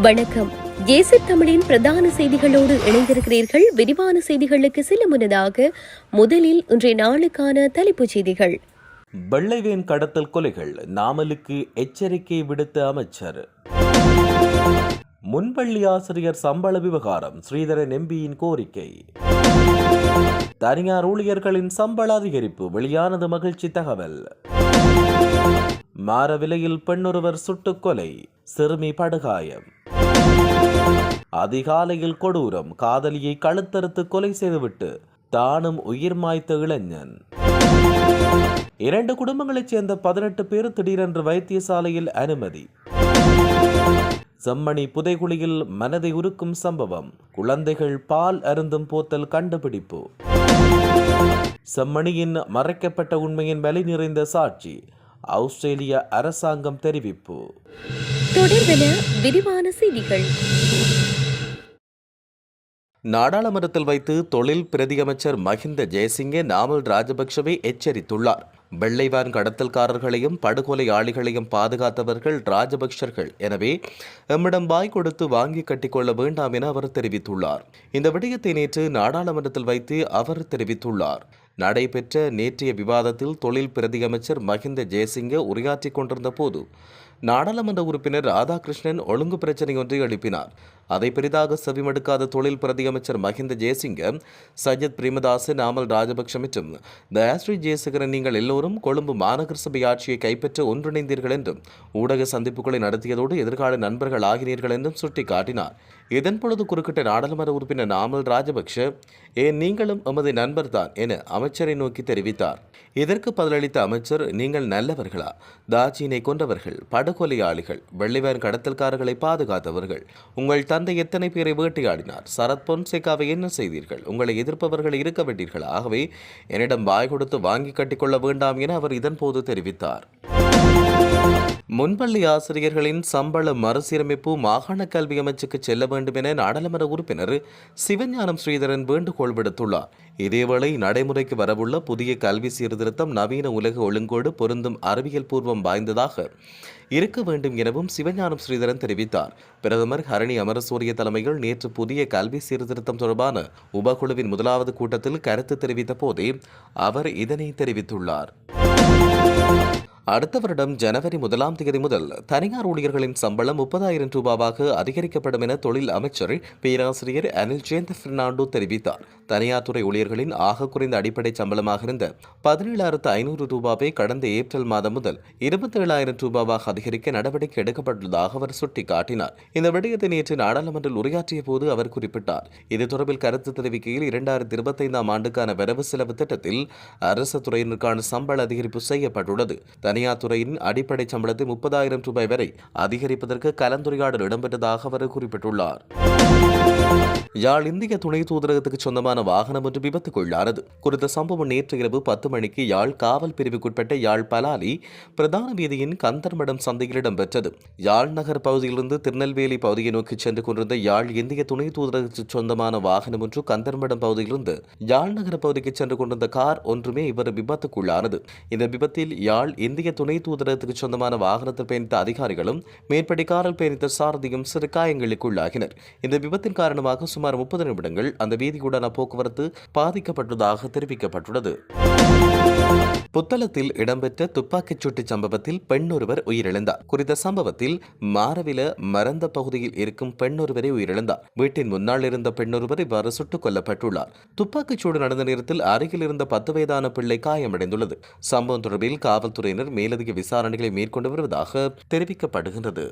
வணக்கம். ஏசி தமிழின் பிரதான செய்திகளோடு இணைந்திருக்கிறீர்கள். விரிவான செய்திகளுக்கு சில முன்னதாக முதலில் இன்றைய நாளுக்கான தலைப்புச் செய்திகள். வெள்ளைவேன் கடத்தல் கொலைகள் நாமலுக்கு எச்சரிக்கை விடுத்த அமைச்சர். முன்பள்ளி ஆசிரியர் சம்பள விவகாரம் ஸ்ரீதரன் எம்பியின் கோரிக்கை. தனியார் ஊழியர்களின் சம்பள அதிகரிப்பு வெளியானது மகிழ்ச்சி தகவல். மாற விலையில் பெண்ணொருவர் சுட்டுக்கொலை சிறுமி படுகாயம். அதிகாலையில் கொடூரம் காதலியை கழுத்தறுத்து கொலை செய்துவிட்டு தானும் உயிர் மாய்த்த இளைஞன். இரண்டு குடும்பங்களைச் சேர்ந்த பதினெட்டு பேர் திடீரென்று வைத்தியசாலையில் அனுமதி. செம்மணி புதைகுழியில் மனதை உருக்கும் சம்பவம். குழந்தைகள் பால் அருந்தும் போத்தல் கண்டுபிடிப்பு. செம்மணியின் மறைக்கப்பட்ட உண்மையின் வலி நிறைந்த சாட்சி. ஆஸ்திரேலிய அரசாங்கம் தெரிவிப்பு. தொடர்பென விரிவான செய்திகள். நாடாளுமன்றத்தில் வைத்து தொழில் பிரதியமைச்சர் மஹிந்த ஜெயசிங்கே நாமல் ராஜபக்சவை எச்சரித்துள்ளார். வெள்ளைவான் கடத்தல்காரர்களையும் படுகொலையாளிகளையும் பாதுகாத்தவர்கள் ராஜபக்சர்கள் எனவே எம்மிடம் வாய் கொடுத்து வாங்கி கட்டிக்கொள்ள வேண்டாம் என அவர் தெரிவித்துள்ளார். இந்த விடயத்தை நேற்று நாடாளுமன்றத்தில் வைத்து அவர் தெரிவித்துள்ளார். நடைபெற்ற நேற்றைய விவாதத்தில் தொழில் பிரதியமைச்சர் மஹிந்த ஜெயசிங்க உரையாற்றிக் கொண்டிருந்த போது நாடாளுமன்ற உறுப்பினர் ராதாகிருஷ்ணன் ஒழுங்கு பிரச்சினை ஒன்றை எழுப்பினார். அதை பெரிதாக செவிமடுக்காத தொழில் பிரதியமைச்சர் மஹிந்த ஜெயசிங்க சஜித் பிரேமதாச நாமல் ராஜபக்ஷ மற்றும் தயாஸ்ரீ ஜெயசேகரன் நீங்கள் எல்லோரும் கொழும்பு மாநகர சபை ஆட்சியை கைப்பற்ற ஒன்றிணைந்தீர்கள் என்றும் ஊடக சந்திப்புகளை நடத்தியதோடு எதிர்கால நண்பர்கள் ஆகினீர்கள் என்றும் சுட்டிக்காட்டினார். இதன் பொழுது குறுக்கிட்ட நாடாளுமன்ற உறுப்பினர் நாமல் ராஜபக்ஷ ஏன் நீங்களும் எமது நண்பர்தான் என அமைச்சரை நோக்கி தெரிவித்தார். இதற்கு பதிலளித்த அமைச்சர் நீங்கள் நல்லவர்களா? தாச்சியினை கொண்டவர்கள் படுகொலையாளிகள் வெள்ளிவேன் கடத்தல்காரர்களை பாதுகாத்தவர்கள். உங்கள் தந்தை எத்தனை பேரை வேட்டையாடினார்? சரத் பொன்சேகாவை என்ன செய்தீர்கள்? உங்களை எதிர்ப்பவர்கள் இருக்க வேண்டீர்கள்? ஆகவே என்னிடம் வாய் கொடுத்து வாங்கி கட்டிக்கொள்ள வேண்டாம் என அவர் இதன்போது தெரிவித்தார். முன்பள்ளி ஆசிரியர்களின் சம்பள மறுசீரமைப்பு மாகாண கல்வி அமைச்சுக்கு செல்ல வேண்டும் என நாடாளுமன்ற உறுப்பினர் சிவஞானம் ஸ்ரீதரன் வேண்டுகோள் விடுத்துள்ளார். இதேவேளை நடைமுறைக்கு வரவுள்ள புதிய கல்வி சீர்திருத்தம் நவீன உலக ஒழுங்கோடு பொருந்தும் அறிவியல் பூர்வம் வாய்ந்ததாக இருக்க வேண்டும் எனவும் சிவஞானம் ஸ்ரீதரன் தெரிவித்தார். பிரதமர் ஹரணி அமரசூரிய தலைமையில் நேற்று புதிய கல்வி சீர்திருத்தம் தொடர்பான உபகுழுவின் முதலாவது கூட்டத்தில் கருத்து தெரிவித்த போதே அவர் இதனை தெரிவித்துள்ளார். அடுத்த வருடம் ஜனவரி முதலாம் தேதி முதல் தனியார் ஊழியர்களின் சம்பளம் முப்பதாயிரம் ரூபாவாக அதிகரிக்கப்படும் என தொழில் அமைச்சர் பேராசிரியர் அனில் ஜெயந்த் பெர்னாண்டோ தெரிவித்தார். தனியார் துறை ஊழியர்களின் ஆக குறைந்த அடிப்படை சம்பளமாக இருந்த பதினேழாயிரத்து ஐநூறு ரூபாவை கடந்த ஏப்ரல் மாதம் முதல் இருபத்தி ஏழாயிரம் ரூபாவாக அதிகரிக்க நடவடிக்கை எடுக்கப்பட்டுள்ளதாக அவர் சுட்டிக்காட்டினார். இந்த விடயத்தை நேற்று நாடாளுமன்றில் உரையாற்றிய போது அவர் குறிப்பிட்டார். இது தொடர்பில் கருத்து தெரிவிக்கையில் இரண்டாயிரத்தி இருபத்தைந்தாம் ஆண்டுக்கான வரவு செலவு திட்டத்தில் அரசு துறையினருக்கான சம்பள அதிகரிப்பு செய்யப்பட்டுள்ளது. தனியார் துறையின் அடிப்படை சம்பளத்தை முப்பதாயிரம் ரூபாய் வரை அதிகரிப்பதற்கு கலந்துரையாடல் இடம்பெற்றதாக அவர் குறிப்பிட்டுள்ளார். யாழ் இந்திய துணை தூதரகத்துக்கு சொந்தமான வாகனம் ஒன்று விபத்துக்குள்ளானது. குறித்த சம்பவம் நேற்று இரவு பத்து மணிக்கு யாழ் காவல் பிரிவுக்குட்பட்ட யாழ் பலாலி பிரதான வீதியின் கந்தர்மடம் சந்தையில் இடம்பெற்றது. யாழ் நகர் பகுதியிலிருந்து திருநெல்வேலி பகுதியை நோக்கி சென்று கொண்டிருந்த யாழ் இந்திய துணை தூதரகத்துக்கு சொந்தமான வாகனம் ஒன்று கந்தர்மடம் பகுதியிலிருந்து யாழ் நகர பகுதிக்கு சென்று கொண்டிருந்த கார் ஒன்றுமே இவர் விபத்துக்குள்ளானது. இந்த விபத்தில் யாழ் இந்திய துணை தூதரகத்துக்கு சொந்தமான வாகனத்தில் பயணித்த அதிகாரிகளும் மேற்படி காரில் பயணித்த சாரதியும் சிறு காயங்களுக்குள்ளாகினர். இந்த விபத்தின் காரணம் காரணமாக சுமார் முப்பது நிமிடங்கள் அந்த வீதியுடான போக்குவரத்து பாதிக்கப்பட்டதாக தெரிவிக்கப்பட்டுள்ளது. புத்தளத்தில் இடம்பெற்ற துப்பாக்கிச் சூட்டு சம்பவத்தில் பெண்ணொருவர் உயிரிழந்தார். குறித்த சம்பவத்தில் மாரவில மறந்த பகுதியில் இருக்கும் பெண்ணொருவரை உயிரிழந்தார். வீட்டின் முன்னால் இருந்த பெண்ணொருவர் இவ்வாறு சுட்டுக் கொல்லப்பட்டுள்ளார். துப்பாக்கிச் சூடு நடந்த நேரத்தில் அருகில் இருந்த பத்து வயதான பிள்ளை காயமடைந்துள்ளது. சம்பவம் தொடர்பில் காவல்துறையினர் மேலதிக விசாரணைகளை மேற்கொண்டு வருவதாக தெரிவிக்கப்படுகின்றது.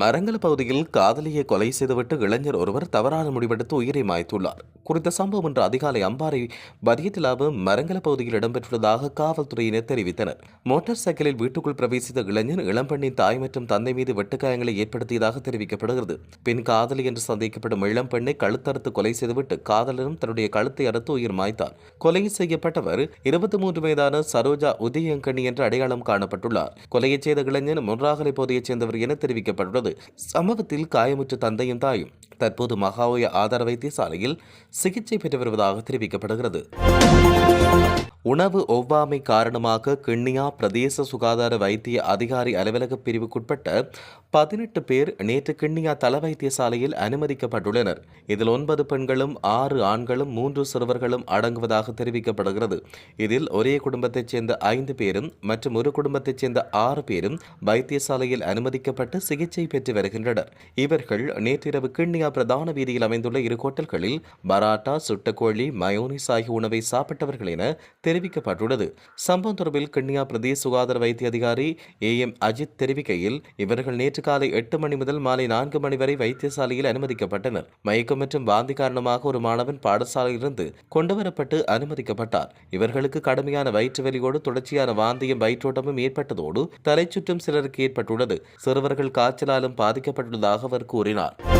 மரங்கல பகுதியில் காதலியை கொலை செய்துவிட்டு இளைஞர் ஒருவர் தவறான முடிவெடுத்து உயிரை மாய்த்துள்ளார். குறித்த சம்பவம் இன்று அதிகாலை அம்பாறை பதியத்திலாவு மரங்கல பகுதியில் இடம்பெற்றுள்ளதாக காவல்துறையினர் தெரிவித்தனர். மோட்டார் சைக்கிளில் வீட்டுக்குள் பிரவேசித்த இளைஞர் இளம்பெண்ணின் தாய் மற்றும் தந்தை மீது வெட்டுக்காயங்களை ஏற்படுத்தியதாக தெரிவிக்கப்படுகிறது. பின் காதலி என்று சந்தேகிக்கப்படும் இளம்பெண்ணை கழுத்தறுத்து கொலை செய்துவிட்டு காதலரும் தன்னுடைய கழுத்தை அறுத்து உயிர் மாய்த்தார். கொலை செய்யப்பட்டவர் இருபத்தி மூன்று வயதான சரோஜா உதயங்கண்ணி என்று அடையாளம் காணப்பட்டுள்ளார். கொலையை செய்த இளைஞன் முன்றாகலை பகுதியைச் சேர்ந்தவர் என தெரிவிக்கப்பட்டுள்ளது. சம்பவத்தில் காயமுற்ற தந்தையும் தாயும் தற்போது மகாவோய ஆதார வைத்தியசாலையில் சிகிச்சை பெற்று வருவதாக தெரிவிக்கப்படுகிறது. உணவு ஒவ்வாமை காரணமாக கிண்ணியா பிரதேச சுகாதார வைத்திய அதிகாரி அலுவலக பிரிவுக்குட்பட்ட பதினெட்டு பேர் நேற்று கிண்ணியா தல வைத்தியசாலையில் அனுமதிக்கப்பட்டுள்ளனர். இதில் ஒன்பது பெண்களும் ஆறு ஆண்களும் மூன்று சிறுவர்களும் அடங்குவதாக தெரிவிக்கப்படுகிறது. இதில் ஒரே குடும்பத்தைச் சேர்ந்த ஐந்து பேரும் மற்றும் ஒரு குடும்பத்தைச் சேர்ந்த ஆறு பேரும் வைத்தியசாலையில் அனுமதிக்கப்பட்டு சிகிச்சை பெற்று வருகின்றனர். இவர்கள் நேற்றிரவு கிண்ணியா பிரதான வீதியில் அமைந்துள்ள இரு ஹோட்டல்களில் பராட்டா சுட்டக்கோழி மயோனிஸ் ஆகிய உணவை சாப்பிட்டவர்கள் என தெரிவிக்கப்பட்டுள்ளது. சம்பவம் தொடர்பில் கிண்ணியா பிரதேச சுகாதார வைத்திய அதிகாரி ஏ எம் அஜித் தெரிவிக்கையில் இவர்கள் நேற்று காலை எட்டு மணி முதல் மாலை நான்கு மணி வரை வைத்தியசாலையில் அனுமதிக்கப்பட்டனர். மயக்கம் மற்றும் வாந்தி காரணமாக ஒரு மாணவன் பாடசாலையிலிருந்து கொண்டுவரப்பட்டு அனுமதிக்கப்பட்டார். இவர்களுக்கு கடுமையான வயிற்று வலியோடு தொடர்ச்சியான வாந்தியும் வயிற்றோட்டமும் ஏற்பட்டதோடு தலைச்சுற்றும் சிலருக்கு ஏற்பட்டுள்ளது. சிறுவர்கள் காய்ச்சலாலும் பாதிக்கப்பட்டுள்ளதாக அவர் கூறினார்.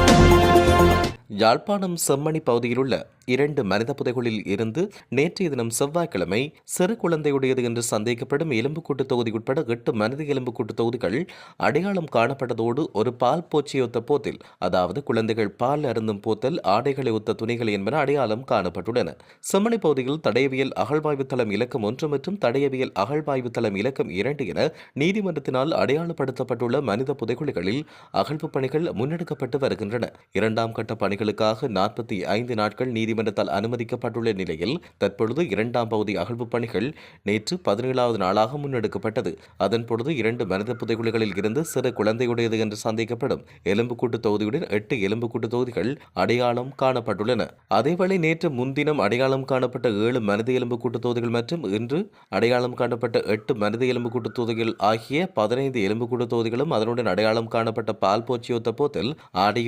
யாழ்ப்பாணம் செம்மணி பகுதியில் உள்ள இரண்டு மனித புதைகளில் இருந்து நேற்றைய தினம் செவ்வாய்க்கிழமை சிறு குழந்தையுடையது என்று சந்தேகப்படும் எலும்புக்கூட்டு தொகுதி உட்பட எட்டு மனித எலும்புக்கூட்டு தொகுதிகள் அடையாளம் காணப்பட்டதோடு ஒரு பால் போச்சியொத்த போத்தில் அதாவது குழந்தைகள் பால் அருந்தும் போத்தல் ஆடைகளை ஒத்த துணிகள் என்பன அடையாளம் காணப்பட்டுள்ளன. செம்மணி பகுதியில் தடயவியல் அகழ்வாய்வு தளம் இலக்கம் ஒன்று மற்றும் தடயவியல் அகழ்வாய்வு தளம் இலக்கம் இரண்டு என நீதிமன்றத்தினால் அடையாளப்படுத்தப்பட்டுள்ள மனித புதைகுழிகளில் அகழ்வு பணிகள் முன்னெடுக்கப்பட்டு வருகின்றன. இரண்டாம் கட்ட பணிகளுக்காக நாற்பத்தி ஐந்து நாட்கள் நீதிமன்றத்தால் அனுமதிக்கப்பட்டுள்ள நிலையில் தற்பொழுது இரண்டாம் பகுதி அகழ்வு பணிகள் நேற்று பதினேழாவது நாளாக முன்னெடுக்கப்பட்டது. அதன்பொழுது இரண்டு மனித புதைகுழிகளில் இருந்து சிறு குழந்தையுடையது என்று சந்தேகப்படும் எலும்புக்கூட்டு தொகுதியுடன் எட்டு எலும்புக்கூட்டு தொகுதிகள் அடையாளம் காணப்பட்டுள்ளன. அதேவேளை நேற்று முன்தினம் அடையாளம் காணப்பட்ட ஏழு மனித எலும்புக்கூட்டு தொகுதிகள் மற்றும் இன்று அடையாளம் காணப்பட்ட எட்டு மனித எலும்புக்கூட்டு தொகுதிகள் ஆகிய பதினைந்து எலும்புக்கூட்டு தொகுதிகளும் அதனுடன் அடையாளம் காணப்பட்ட பால் போச்சியொத்த போத்தில்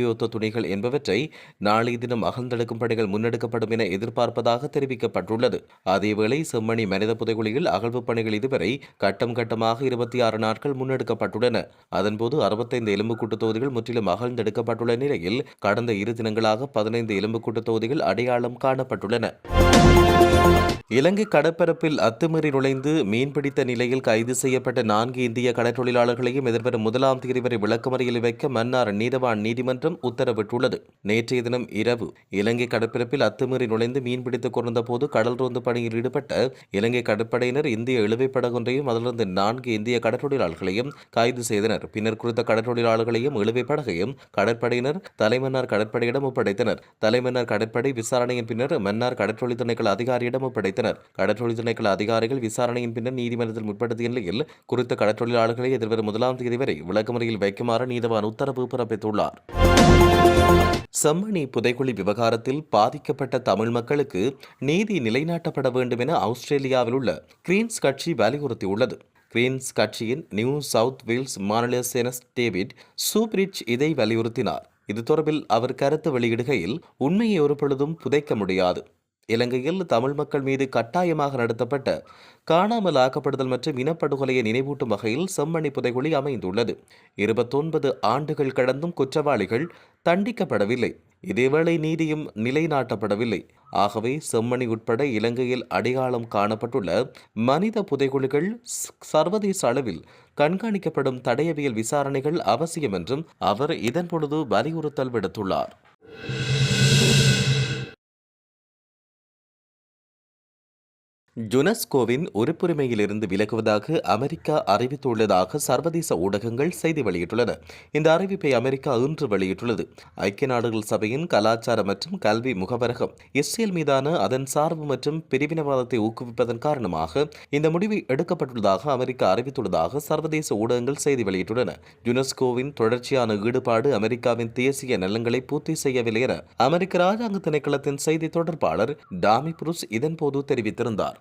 ஆடையொத்த துணிகள் என்பவற்றை நாளைய தினம் அகழ்ந்தெடுக்கும் பணிகள் முன்னெடுக்கப்படும் என எதிர்பார்ப்பதாக தெரிவிக்கப்பட்டுள்ளது. அதேவேளை செம்மணி மனித புதைகுழியில் அகழ்வு பணிகள் இதுவரை கட்டம் கட்டமாக இருபத்தி ஆறு நாட்கள் முன்னெடுக்கப்பட்டுள்ளன. அதன்போது அறுபத்தைந்து எலும்புக்கூட்டு தொகுதிகள் முற்றிலும் அகழ்ந்தெடுக்கப்பட்டுள்ள நிலையில் கடந்த இரு தினங்களாக பதினைந்து எலும்புக்கூட்டு தொகுதிகள் அடையாளம் காணப்பட்டுள்ளன. இலங்கை கடற்பரப்பில் அத்துமீறி நுழைந்து மீன்பிடித்த நிலையில் கைது செய்யப்பட்ட நான்கு இந்திய கடற்றொழிலாளர்களையும் எதிர்வரும் முதலாம் தேதி வரை விளக்கமறையில் வைக்க மன்னார் நீதவான் நீதிமன்றம் உத்தரவிட்டுள்ளது. நேற்றைய தினம் இரவு இலங்கை கடற்பரப்பில் அத்துமீறி நுழைந்து மீன்பிடித்துக் கொண்டிருந்த போது கடல் ரோந்து பணியில் ஈடுபட்ட இலங்கை கடற்படையினர் இந்திய இழுவை படகொன்றையும் அதிலிருந்து நான்கு இந்திய கடற்றொழிலாளர்களையும் கைது செய்தனர். பின்னர் குறித்த கடற்றொழிலாளர்களையும் இழுவை படகையும் கடற்படையினர் தலைமன்னார் கடற்படையிடம் ஒப்படைத்தனர். தலைமன்னார் கடற்படை விசாரணையின் பின்னர் மன்னார் கடற்றொழில் திணைக்கள அதிகாரியிடம் ஒப்படைத்தனர் கடற்றொழில் திணைக்கள அதிகாரிகள் விசாரணையின் பின்னர் நீதிமன்றத்தில் முற்படுத்திய நிலையில் குறித்த கடற்றொழிலாளர்களை எதிர்வரும் முதலாம் தேதி வரை விளக்கமறியில் வைக்குமாறு நீதவான் உத்தரவு பிறப்பித்துள்ளார். செம்மணி புதைக்குழி விவகாரத்தில் பாதிக்கப்பட்ட தமிழ் மக்களுக்கு நீதி நிலைநாட்டப்பட வேண்டும் என ஆஸ்திரேலியாவில் உள்ள கிரீன்ஸ் கட்சி வலியுறுத்தியுள்ளது. கிரீன்ஸ் கட்சியின் நியூ சவுத் வேல்ஸ் மாநில செனஸ் டேவிட் சூப்ரிட்ஜ் இதை வலியுறுத்தினார். இது தொடர்பில் அவர் கருத்து வெளியிடுகையில் உண்மையை ஒரு பொழுதும் புதைக்க முடியாது. இலங்கையில் தமிழ் மக்கள் மீது கட்டாயமாக நடத்தப்பட்ட காணாமல் ஆக்கப்படுதல் மற்றும் இனப்படுகொலையை நினைவூட்டும் வகையில் செம்மணி புதைகுழி அமைந்துள்ளது. இருபத்தொன்பது ஆண்டுகள் கடந்தும் குற்றவாளிகள் தண்டிக்கப்படவில்லை. இதேவேளை நீதியும் நிலைநாட்டப்படவில்லை. ஆகவே செம்மணி உட்பட இலங்கையில் அடையாளம் காணப்பட்டுள்ள மனித புதைகுழிகள் சர்வதேச அளவில் கண்காணிக்கப்படும் தடயவியல் விசாரணைகள் அவசியம் என்றும் அவர் இதன் பொழுது வலியுறுத்தல் விடுத்துள்ளார். யுனெஸ்கோவின் உறுப்புரிமையிலிருந்து விலகுவதாக அமெரிக்கா அறிவித்துள்ளதாக சர்வதேச ஊடகங்கள் செய்தி வெளியிட்டுள்ளன. இந்த அறிவிப்பை அமெரிக்கா இன்று வெளியிட்டுள்ளது. ஐக்கிய நாடுகள் சபையின் கலாச்சார மற்றும் கல்வி முகவரகம் இஸ்ரேல் மீதான அதன் சார்பு மற்றும் பிரிவினவாதத்தை ஊக்குவிப்பதன் காரணமாக இந்த முடிவை எடுக்கப்பட்டுள்ளதாக அமெரிக்கா அறிவித்துள்ளதாக சர்வதேச ஊடகங்கள் செய்தி வெளியிட்டுள்ளன. யுனெஸ்கோவின் தொடர்ச்சியான ஈடுபாடு அமெரிக்காவின் தேசிய நலன்களை பூர்த்தி செய்யவில்லை என அமெரிக்க ராஜாங்க திணைக்களத்தின் செய்தி தொடர்பாளர் டாமி புருஸ் இதன்போது தெரிவித்திருந்தார்.